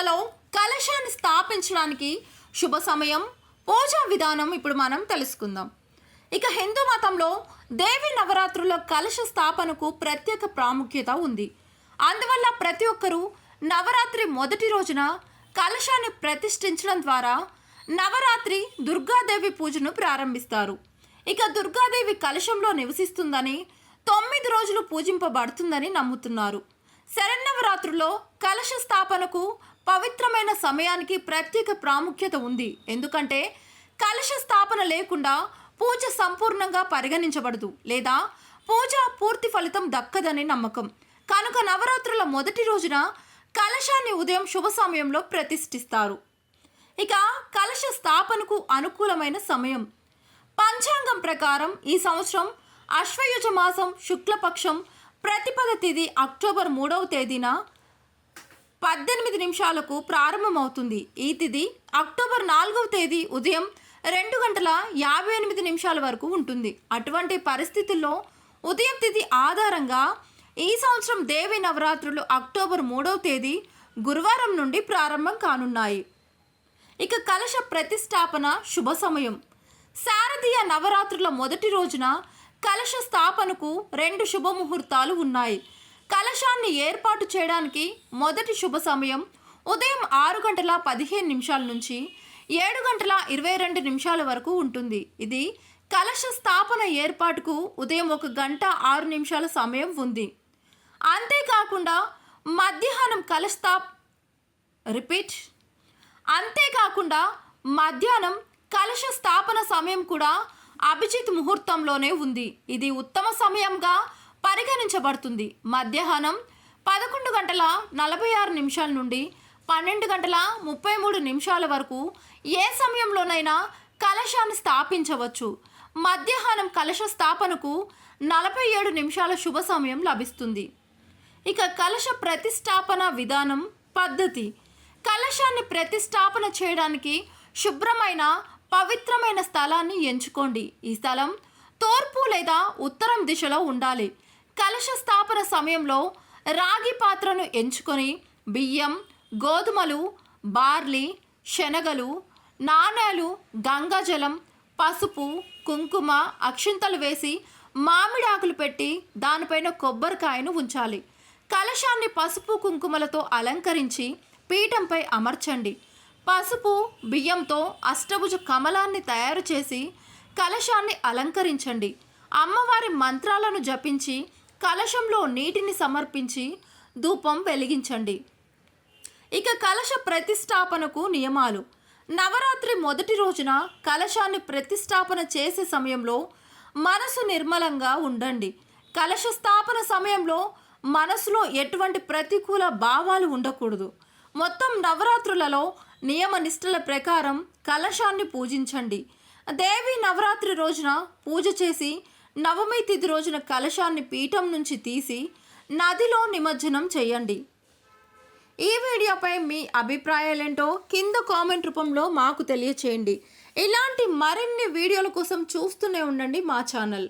నవరాత్రులలో కలశాన్ని స్థాపించడానికి శుభ సమయం పూజా విధానం ఇప్పుడు మనం తెలుసుకుందాం. ఇక హిందూ మతంలో దేవి నవరాత్రుల కలశ స్థాపనకు ప్రత్యేక ప్రాముఖ్యత ఉంది. అందువల్ల ప్రతి ఒక్కరూ నవరాత్రి మొదటి రోజున కలశాన్ని ప్రతిష్ఠించడం ద్వారా నవరాత్రి దుర్గాదేవి పూజను ప్రారంభిస్తారు. ఇక దుర్గాదేవి కలశంలో నివసిస్తుందని తొమ్మిది రోజులు పూజింపబడుతుందని నమ్ముతున్నారు. శరన్నవరాత్రుల్లో కలశ స్థాపనకు పవిత్రమైన సమయానికి ప్రత్యేక ప్రాముఖ్యత ఉంది. ఎందుకంటే కలశ స్థాపన లేకుండా పూజ సంపూర్ణంగా పరిగణించబడదు. లేదా పూజ పూర్తి ఫలితం దక్కదని నమ్మకం. కనుక నవరాత్రుల మొదటి రోజున కలశాన్ని ఉదయం శుభ సమయంలో ప్రతిష్ఠిస్తారు. ఇక కలశ స్థాపనకు అనుకూలమైన సమయం. పంచాంగం ప్రకారం ఈ సంవత్సరం అశ్వయుజ మాసం శుక్లపక్షం ప్రతిపద తేదీ అక్టోబర్ మూడవ తేదీన పద్దెనిమిది నిమిషాలకు ప్రారంభమవుతుంది. ఈ తిది అక్టోబర్ నాలుగవ తేదీ ఉదయం రెండు గంటల యాభై ఎనిమిది నిమిషాల వరకు ఉంటుంది. అటువంటి పరిస్థితుల్లో ఉదయం తిథి ఆధారంగా ఈ సంవత్సరం దేవి నవరాత్రులు అక్టోబర్ మూడవ తేదీ గురువారం నుండి ప్రారంభం కానున్నాయి. ఇక కలశ ప్రతిష్టాపన శుభ సమయం. శారదీయ నవరాత్రుల మొదటి రోజున కలశ స్థాపనకు రెండు శుభముహూర్తాలు ఉన్నాయి. కలశాన్ని ఏర్పాటు చేయడానికి మొదటి శుభ సమయం ఉదయం ఆరు గంటల పదిహేను నిమిషాల నుంచి ఏడు గంటల ఇరవై రెండు నిమిషాల వరకు ఉంటుంది. ఇది కలశ స్థాపన ఏర్పాటుకు ఉదయం ఒక గంట ఆరు నిమిషాల సమయం ఉంది. అంతేకాకుండా మధ్యాహ్నం కలశ రిపీట్. అంతేకాకుండా మధ్యాహ్నం కలశ స్థాపన సమయం కూడా అభిజిత్ ముహూర్తంలోనే ఉంది. ఇది ఉత్తమ సమయంగా పరిగణించబడుతుంది. మధ్యాహ్నం పదకొండు గంటల నలభై ఆరు నిమిషాల నుండి పన్నెండు గంటల ముప్పై మూడు నిమిషాల వరకు ఏ సమయంలోనైనా కలశాన్ని స్థాపించవచ్చు. మధ్యాహ్నం కలశ స్థాపనకు నలభై ఏడు నిమిషాల శుభ సమయం లభిస్తుంది. ఇక కలశ ప్రతిష్టాపన విధానం పద్ధతి. కలశాన్ని ప్రతిష్టాపన చేయడానికి శుభ్రమైన పవిత్రమైన స్థలాన్ని ఎంచుకోండి. ఈ స్థలం తూర్పు లేదా ఉత్తరం దిశలో ఉండాలి. కలశ స్థాపన సమయంలో రాగి పాత్రను ఎంచుకొని బియ్యం గోధుమలు బార్లీ శనగలు నాణేలు గంగాజలం పసుపు కుంకుమ అక్షింతలు వేసి మామిడి ఆకులు పెట్టి దానిపైన కొబ్బరికాయను ఉంచాలి. కలశాన్ని పసుపు కుంకుమలతో అలంకరించి పీఠంపై అమర్చండి. పసుపు బియ్యంతో అష్టభుజ కమలాన్ని తయారు చేసి కలశాన్ని అలంకరించండి. అమ్మవారి మంత్రాలను జపించి కలశంలో నీటిని సమర్పించి ధూపం వెలిగించండి. ఇక కలశ ప్రతిష్టాపనకు నియమాలు. నవరాత్రి మొదటి రోజున కలశాన్ని ప్రతిష్టాపన చేసే సమయంలో మనసు నిర్మలంగా ఉండండి. కలశ స్థాపన సమయంలో మనసులో ఎటువంటి ప్రతికూల భావాలు ఉండకూడదు. మొత్తం నవరాత్రులలో నియమ నిష్ఠల ప్రకారం కలశాన్ని పూజించండి. దేవి నవరాత్రి రోజున పూజ చేసి నవమి తిథి రోజున కలశాన్ని పీఠం నుంచి తీసి నదిలో నిమజ్జనం చేయండి. ఈ వీడియోపై మీ అభిప్రాయాలేంటో కింద కామెంట్ రూపంలో మాకు తెలియచేయండి. ఇలాంటి మరిన్ని వీడియోల కోసం చూస్తూనే ఉండండి మా ఛానల్.